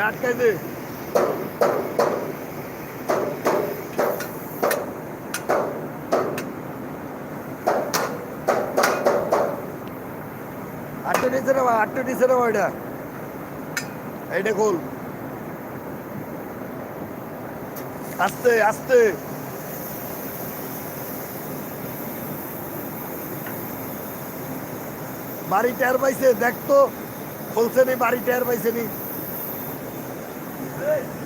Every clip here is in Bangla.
আটকাই দে আটটা নিচে নেবা আটটা নিচে নেবা এটা এইটা খোল আস্তে আস্তে বাড়ি টের পাইছে দেখ তো খুলছে নি বাড়ি টের পাইছে নি ওই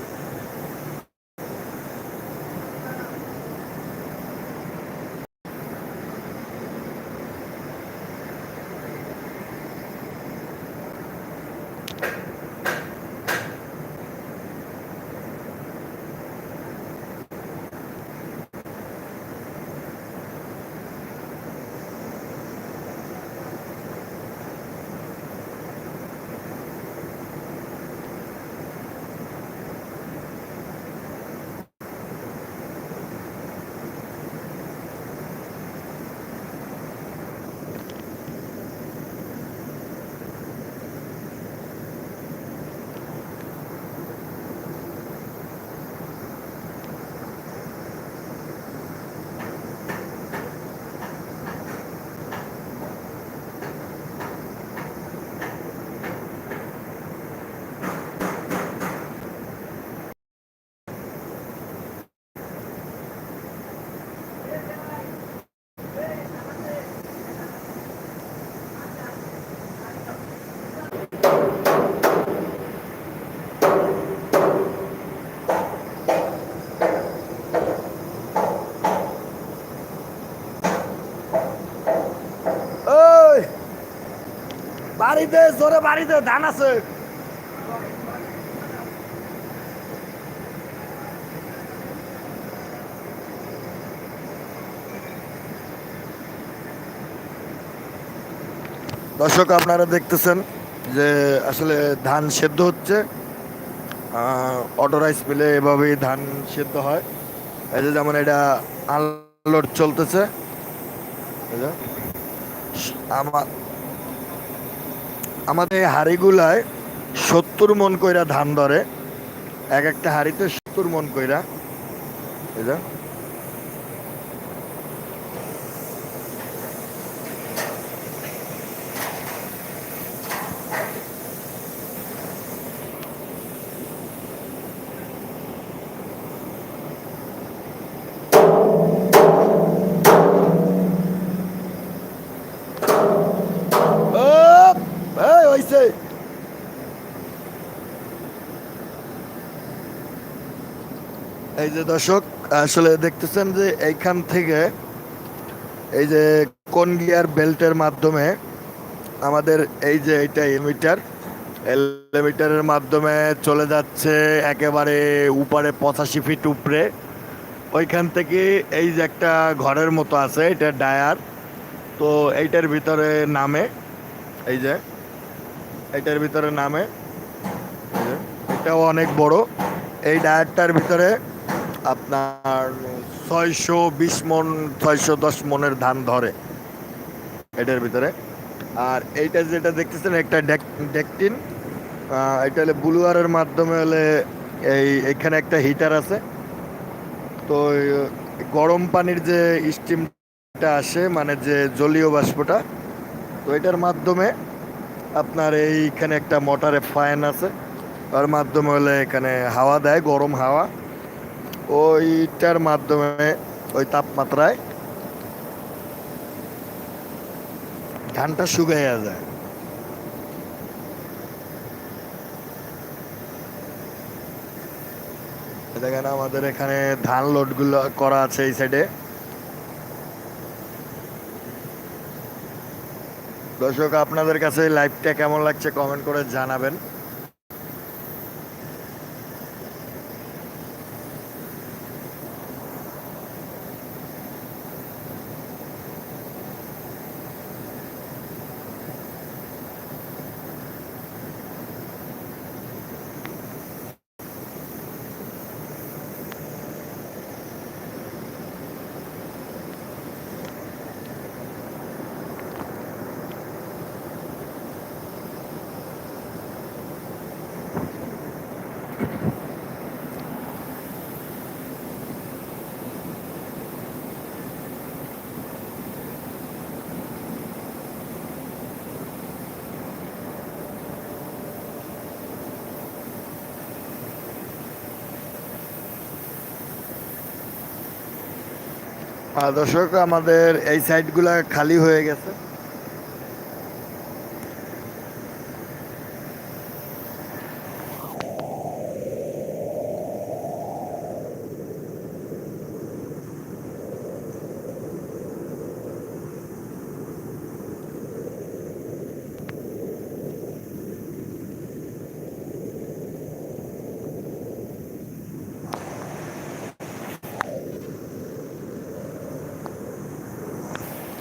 বাড়িতে, জোরে বাড়িতে, ধান আছে। দর্শক, আপনারা দেখতেছেন যে আসলে ধান সেদ্ধ হচ্ছে। অটো রাইস মিলে এভাবেই ধান সেদ্ধ হয়। এই যে যেমন এটা আনলোড চলতেছে। এই যে, আমা আমাদের এই হাড়িগুলায় সত্তর মন কইরা ধান ধরে, এক একটা হাড়িতে সত্তর মন কইরা, এই এই যে দর্শক, আসলে দেখতেছেন যে এইখান থেকে এই যে কোন গিয়ার বেল্টের মাধ্যমে আমাদের এই যে এইটা এমিটার এলিমিটারের মাধ্যমে চলে যাচ্ছে একেবারে উপরে পঁচাশি ফিট উপরে। ওইখান থেকে এই যে একটা ঘরের মতো আছে, এটা ডায়ার। তো এইটার ভিতরে নামে, এই যে এটার ভিতরে নামে এটাও অনেক বড়। এই ডায়ারটার ভিতরে আপনার ছয়শো বিশ মন, ছয়শো দশ মনের ধান ধরে এটার ভিতরে। আর এইটা যেটা দেখতেছেন, একটা ডেকটিন। এটা হলে ব্লুয়ারের মাধ্যমে হলে এই, এখানে একটা হিটার আছে। তো গরম পানির যে স্টিমটা আসে মানে যে জলীয় বাষ্পটা, তো এটার মাধ্যমে আপনার এইখানে একটা মোটরে ফ্যান আছে। তার মাধ্যমে হলে এখানে হাওয়া দেয়, গরম হাওয়া। ওইটার মাধ্যমে ওই তাপমাত্রায় ধানটা শুকাইয়া যায়। দেখেন আমাদের এখানে ধান লোড লোডগুলো করা আছে এই সাইডে দর্শক, আপনাদের কাছে লাইভটা কেমন লাগছে কমেন্ট করে জানাবেন। দর্শক আমাদের এই সাইডগুলা খালি হয়ে গেছে।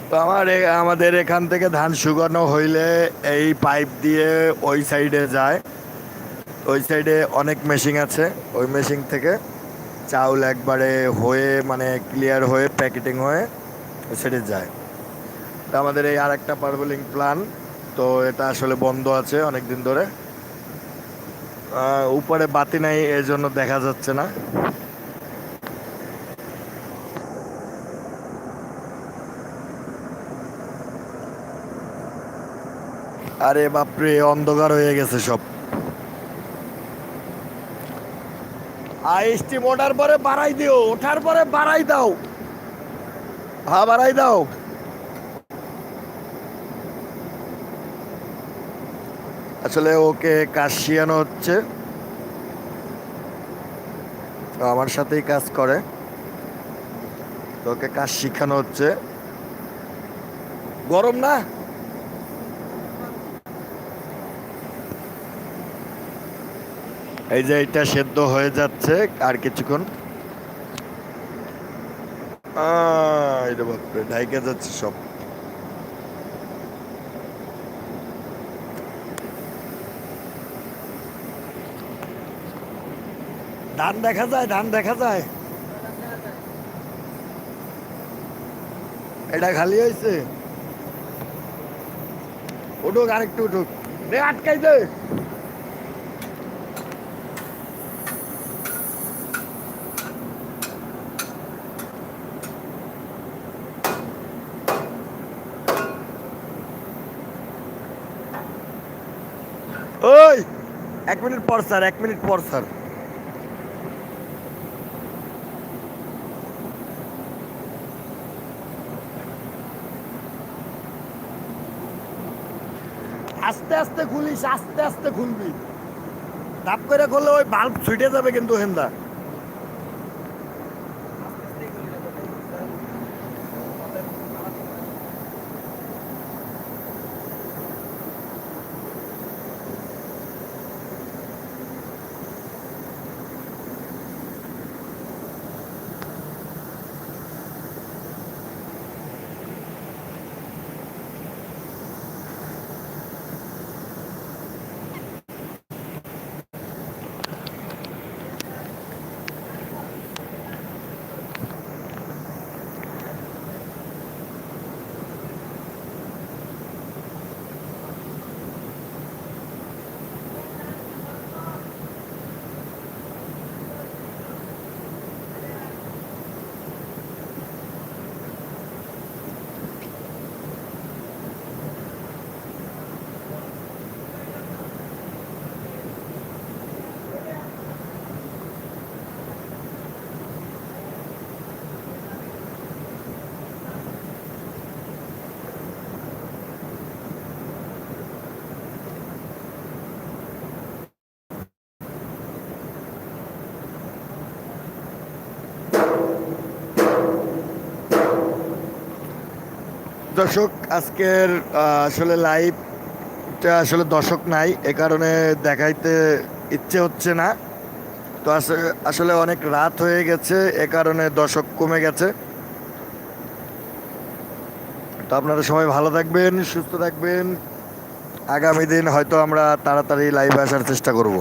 তো আমার আমাদের এখান থেকে ধান শুকানো হইলে এই পাইপ দিয়ে ওই সাইডে যায়। ওই সাইডে অনেক মেশিন আছে, ওই মেশিন থেকে চাউল একবারে হয়ে মানে ক্লিয়ার হয়ে প্যাকেটিং হয়ে সাইডে যায়। তো আমাদের এই আর একটা পারবোলিং প্ল্যান তো এটা আসলে বন্ধ আছে অনেক দিন ধরে উপরে বাতি নাই এর জন্য দেখা যাচ্ছে না। আরে বাপরে, অন্ধকার হয়ে গেছে সব। আইএসটি মোটার পরে বাড়াই দিও, ওঠার পরে বাড়াই দাও। হ্যাঁ বাড়াই দাও। আসলে ওকে কাজ শিয়ানো হচ্ছে। ও আমার সাথেই কাজ করে। তো ওকে কাজ শিখানো হচ্ছে। গরম না? এই যে এটা সেদ্ধ হয়ে যাচ্ছে, আর কিছুক্ষণ। ঢাইকে যাচ্ছে সব। ধান দেখা যায়, ধান দেখা যায়। এটা খালি হয়েছে। উঠুক, আরেকটু উঠুক। আটকাই দে। ওই, এক মিনিট পর, স্যার, এক মিনিট পর, স্যার। আস্তে আস্তে খুলিস, আস্তে আস্তে খুলবি। ধাপ করে করলে ওই বাল্ব ছুটে যাবে কিন্তু হেন্দা। দর্শক, আজকের আসলে লাইভটা আসলে দর্শক নাই, এ কারণে দেখাইতে ইচ্ছে হচ্ছে না। তো আসলে অনেক রাত হয়ে গেছে, এ কারণে দর্শক কমে গেছে। তো আপনারা সবাই ভালো থাকবেন, সুস্থ থাকবেন। আগামী দিন হয়তো আমরা তাড়াতাড়ি লাইভে আসার চেষ্টা করব।